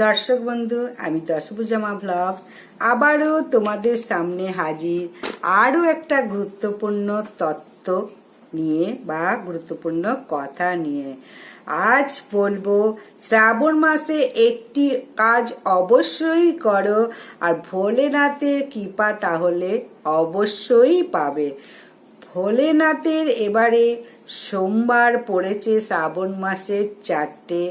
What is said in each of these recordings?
দর্শক বন্ধু, আমি দশভুজামা ব্লগস আবারও তোমাদের সামনে হাজির আরও একটা গুরুত্বপূর্ণ তত্ত্ব নিয়ে বা গুরুত্বপূর্ণ কথা নিয়ে। আজ বলব, শ্রাবণ মাসে একটি কাজ অবশ্যই করো আর ভোলেনাথের কৃপা তাহলে অবশ্যই পাবে। ভোলেনাথের এবারে সোমবার পড়েছে শ্রাবণ মাসের চারটে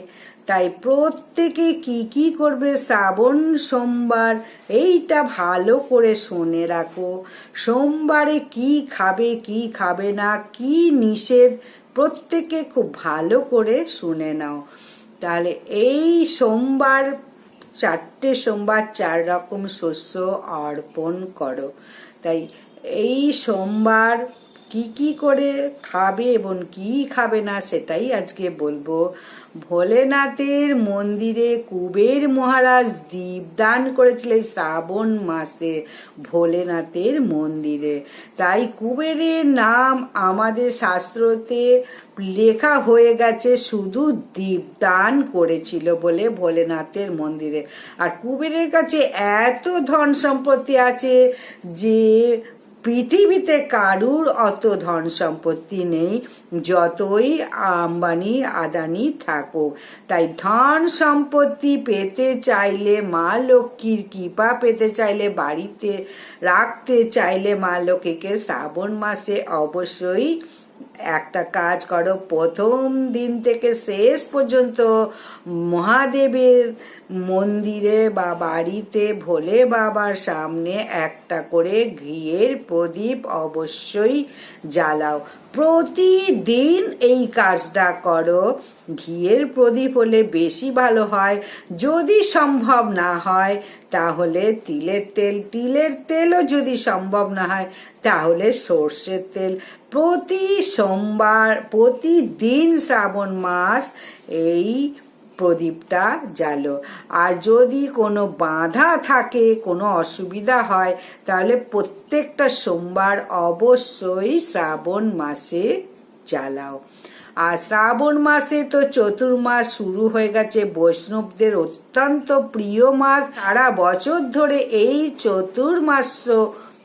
তাই প্রত্যেকে কি কি করবে শ্রাবণ সোমবার, এইটা ভালো করে শুনে রাখো। সোমবারে কি খাবে কি খাবে না, কি নিষেধ, প্রত্যেকে খুব ভালো করে শুনে নাও। তাহলে এই সোমবার, চারটে সোমবার চার রকম শস্য অর্পণ করো। তাই এই সোমবার কি কি করে খাবে এবং কি খাবে না সেটাই আজকে বলব। ভোলেনাথের মন্দিরে কুবের মহারাজ দীপদান করেছিলেন শ্রাবণ মাসে ভোলেনাথের মন্দিরে। তাই কুবেরের নাম আমাদের শাস্ত্রতে লেখা হয়ে গেছে, শুধু দীপদান করেছিল বলে ভোলেনাথের মন্দিরে। আর কুবেরের কাছে এত ধন সম্পত্তি আছে যে পৃথিবীতে কারুর অত ধন সম্পত্তি নেই, যতই আম্বানি আদানি থাকুক। তাই ধন সম্পত্তি পেতে চাইলে মা লক্ষ্মীর কৃপা, পেতে চাইলে বাড়িতে রাখতে চাইলে মা লক্ষ্মীকে শ্রাবণ মাসে অবশ্যই একটা কাজ করো। প্রথম দিন থেকে শেষ পর্যন্ত মহাদেবের মন্দিরে বা বাড়িতে ভোলে বাবার সামনে একটা করে ঘিয়ের প্রদীপ অবশ্যই জ্বালাও। প্রতিদিন এই কাজটা করো। ঘিয়ের প্রদীপ হলে বেশি ভালো হয়। যদি সম্ভব না হয়, তাহলে তিলের তেল। তিলের তেলও যদি সম্ভব না হয়, তাহলে সর্ষের তেল। প্রতি সোমবার, প্রতিদিন শ্রাবণ মাস এই প্রদীপটা জ্বালো। আর যদি কোনো বাধা থাকে, কোনো অসুবিধা হয়, তাহলে প্রত্যেকটা সোমবার অবশ্যই শ্রাবণ মাসে জ্বালাও। আর শ্রাবণ মাসে তো চতুর্মাস শুরু হয়ে গেছে। বৈষ্ণবদের অত্যন্ত প্রিয় মাস। সারা বছর ধরে এই চতুর্মাস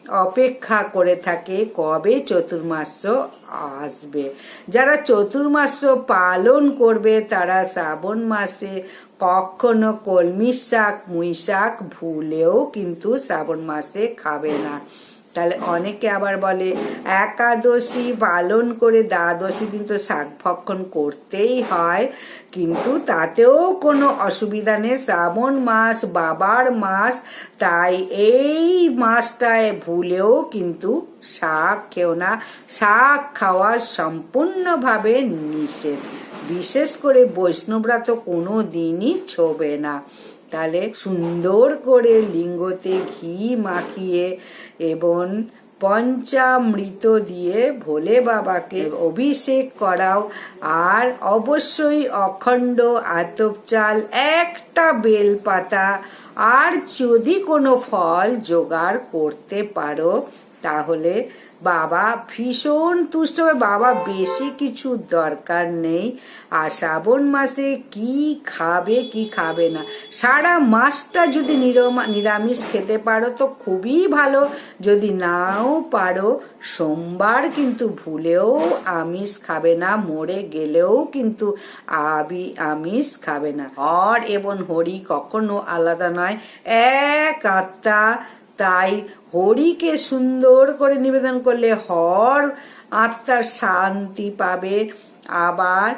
অপেক্ষা করে থাকে কবে চতুর্মাস আসবে। যারা চতুর্মাস পালন করবে, তারা শ্রাবণ মাসে কখনো কলমি শাক মুই শাক ভুলেও কিন্তু শ্রাবণ মাসে খাবে না। তাহলে অনেকে আবার বলে, একাদশী পালন করে দ্বাদশী দিন তো শাক ভক্ষণ করতেই হয়, কিন্তু তাতেও কোনো অসুবিধা নেই। শ্রাবণ মাস, বাবার মাস, তাই এই মাসটায় ভুলেও কিন্তু শাক খেও না। শাক খাওয়া সম্পূর্ণভাবে নিষেধ। বিশেষ করে বৈষ্ণবরা তো কোনো দিনই ছোবে না। তাহলে সুন্দর করে লিঙ্গতে ঘি মাখিয়ে এবং পঞ্চামৃত দিয়ে ভোলে বাবাকে অভিষেক করাও। আর অবশ্যই অখণ্ড আতপ চাল, একটা বেলপাতা, আর যদি কোনো ফল জোগাড় করতে পারো তাহলে বাবা ভীষণ তুষ্ট হবে বাবা, বেশি কিছু দরকার নেই। আর শ্রাবণ মাসে কি খাবে কি খাবে না? সারা মাসটা যদি নিরামিষ খেতে পারো তো খুবই ভালো। যদি নাও পারো, সোমবার কিন্তু ভুলেও আমিষ খাবে না, মরে গেলেও কিন্তু আবি, আমিষ খাবে না। হর এবং হরি কখনো আলাদা নয়, এক আত্মা তাই হরিকে সুন্দর করে নিবেদন করলে হর আত্মার শান্তি পাবে। আবার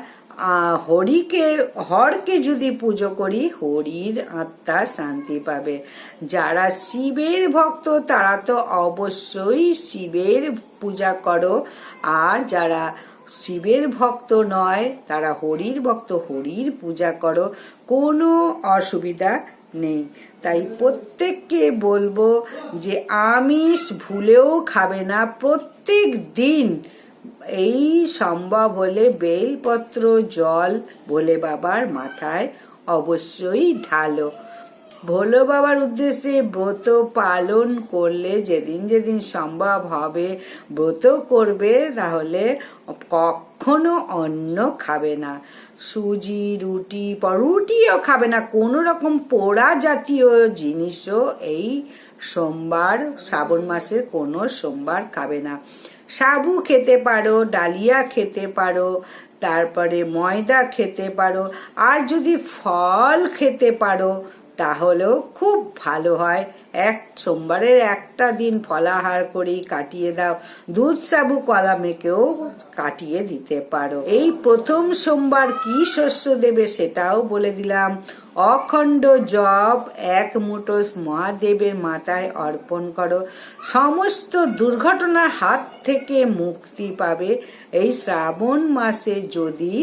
হরিকে, হরকে যদি পুজো করি, হরির আত্মা শান্তি পাবে। যারা শিবের ভক্ত, তারা তো অবশ্যই শিবের পূজা করো। আর যারা শিবের ভক্ত নয়, তারা হরির ভক্ত, হরির পূজা করো। কোনো অসুবিধা নেই। তাই প্রত্যেককে বলব যে আমিষ ভুলেও খাবে না। প্রত্যেক দিন এই সম্ভব হলে বেলপত্র, জল ভোলে বাবার মাথায় অবশ্যই ঢালো। ভোলো বাবার উদ্দেশ্যে ব্রত পালন করলে যেদিন যেদিন সম্ভব হবে, ব্রত করবে, তাহলে কখনো অন্ন খাবে না। সুজি, রুটি রুটিও খাবে না। কোনো রকম পোড়া জাতীয় জিনিসও এই সোমবার, শ্রাবণ মাসের কোনো সোমবার খাবে না। সাবু খেতে পারো, ডালিয়া খেতে পারো, তারপরে ময়দা খেতে পারো, আর যদি ফল খেতে পারো, তাহলেও খুব ভালো হয়। এক সোমবারের একটা দিন ফলাহার করেই কাটিয়ে দাও। দুধ সাবু, কলা মেকেও কাটিয়ে দিতে পারো। এই প্রথম সোমবার কি শস্য দেবে সেটাও বলে দিলাম। অখণ্ড জব এক মুঠোস মহাদেবের মাথায় অর্পণ করো। সমস্ত দুর্ঘটনার হাত থেকে মুক্তি পাবে। এই শ্রাবণ মাসে যদি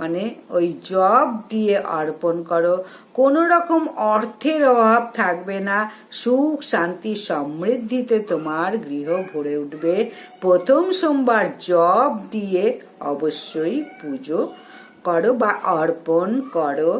মানে ওই জব দিয়ে অর্পণ করো। কোনো রকম অর্থের অভাব থাকবে না। সুখ, শান্তি, সমৃদ্ধিতে তোমার গৃহ ভরে উঠবে। প্রথম সোমবার জব দিয়ে অবশ্যই পুজো করো বা অর্পণ করো।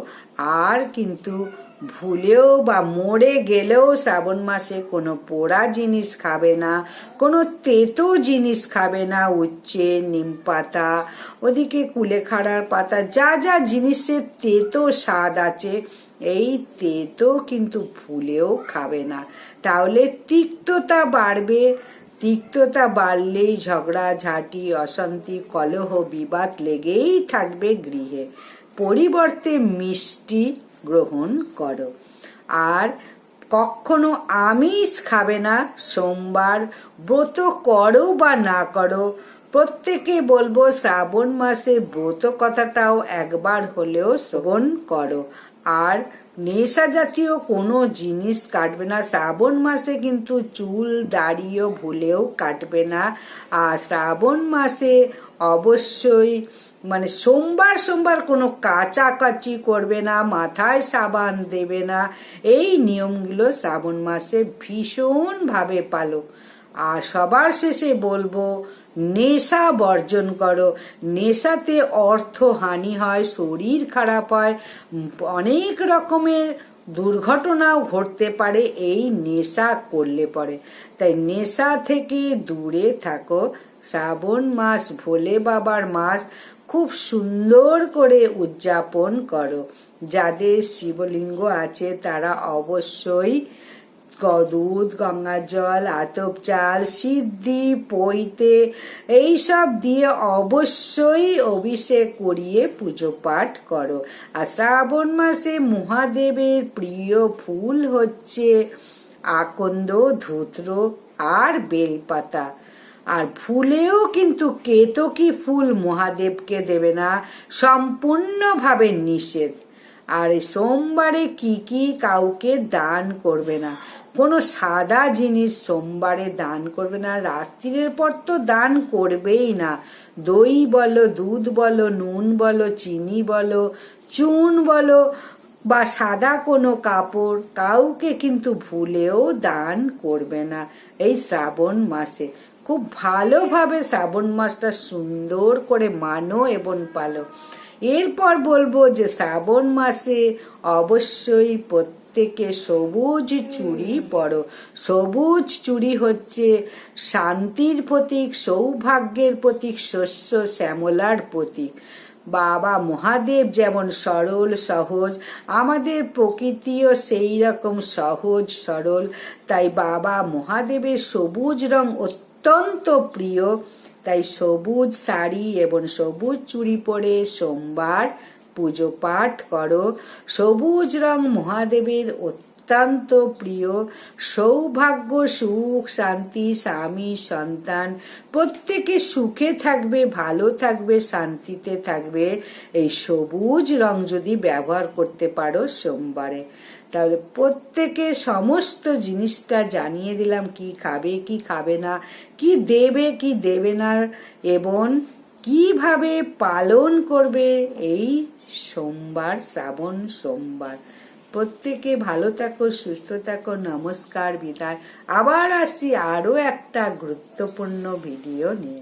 আর কিন্তু ভুলেও বা মরে গেলেও শ্রাবণ মাসে কোনো পোড়া জিনিস খাবে না, কোনো তেতো জিনিস খাবে না, উচ্ছে, নিম পাতা, ওদিকে কুলেখাড়ার পাতা, যা যা জিনিসের তেতো স্বাদ আছে, এই তেতো কিন্তু ভুলেও খাবে না। তাহলে তিক্ততা বাড়বে, তিক্ততা বাড়লেই ঝগড়া, ঝাঁটি, অশান্তি, কলহ, বিবাদ লেগেই থাকবে গৃহে। পরিবর্তে মিষ্টি গ্রহণ করো। আর কখনো আমিষ খাবে না, সোমবার ব্রত করো বা না করো, প্রত্যেকে বলব শ্রাবণ মাসে ব্রত কথাটাও একবার হলেও শ্রবণ করো। আর নেশা জাতীয় কোনো জিনিস কাটবে না, শ্রাবণ মাসে কিন্তু চুল দাড়িও ভুলেও কাটবে না। আর শ্রাবণ মাসে অবশ্যই মানে সোমবার সোমবার কোনো কাচাকাচি করবে না, মাথায় সাবান দেবে না। এই নিয়মগুলো শ্রাবণ মাসে ভীষণভাবে পালো আর সবার শেষে বলব, নেশা বর্জন করো। নেশাতে অর্থ হানি হয়, শরীর খারাপ হয়। অনেক রকমের দুর্ঘটনাও ঘটতে পারে, এই নেশা করলে পরে। তাই নেশা থেকে দূরে থাকো। শ্রাবণ মাস ভোলে বাবার মাস খুব সুন্দর করে উদযাপন করো। যাদের শিবলিঙ্গ আছে, তারা অবশ্যই দুধ গঙ্গার জল, আতপ চাল, সিদ্ধি পইতে এইসব দিয়ে অবশ্যই অভিষেক করিয়ে পুজো পাঠ করো। আর শ্রাবণ মাসে মহাদেবের প্রিয় ফুল হচ্ছে আকন্দ, ধুত্র আর বেলপাতা। আর ফুলেও কিন্তু কেতকী ফুল মহাদেবকে দেবে না, সম্পূর্ণভাবে নিষেধ। আর সোমবারে কি কি কাউকে দান করবে না? কোনো সাদা জিনিস সোমবারে দান করবে না, রাত্রির পর তো দান করবেই না। দই বলো, দুধ বলো, নুন বলো, চিনি বলো, চুন বলো বা সাদা কোনো কাপড় কাউকে কিন্তু ভুলেও দান করবে না এই শ্রাবণ মাসে। খুব ভালোভাবে শ্রাবণ মাসটা সুন্দর করে মানো এবং পালো। এরপর বলব যে শ্রাবণ মাসে অবশ্যই প্রত্যেকে সবুজ চুড়ি পরো। সবুজ চুড়ি হচ্ছে শান্তির প্রতীক, সৌভাগ্যের প্রতীক, শস্য শ্যামলার প্রতীক। বাবা মহাদেব যেমন সরল, সহজ, আমাদের প্রকৃতিও সেই রকম সহজ, সরল। তাই বাবা মহাদেবের সবুজ রং অত্যন্ত প্রিয়। তাই সবুজ শাড়ি এবং সবুজ চুড়ি পরে সোমবার পুজো পাঠ করো। সবুজ রং মহাদেবের অত্যন্ত প্রিয়। সৌভাগ্য, সুখ, শান্তি, স্বামী, সন্তান, প্রত্যেকে সুখে থাকবে, ভালো থাকবে, শান্তিতে থাকবে। এই সবুজ রং যদি ব্যবহার করতে পারো সোমবারে। তাহলে প্রত্যেকে সমস্ত জিনিসটা জানিয়ে দিলাম, কি খাবে কি খাবে না, কি দেবে কি দেবে না, এবং কীভাবে পালন করবে এই সোমবার, শ্রাবণ সোমবার। প্রত্যেকে ভালো থাকো, সুস্থ থাকো, নমস্কার, বিদায়। আবার আসি আরও একটা গুরুত্বপূর্ণ ভিডিও নিয়ে।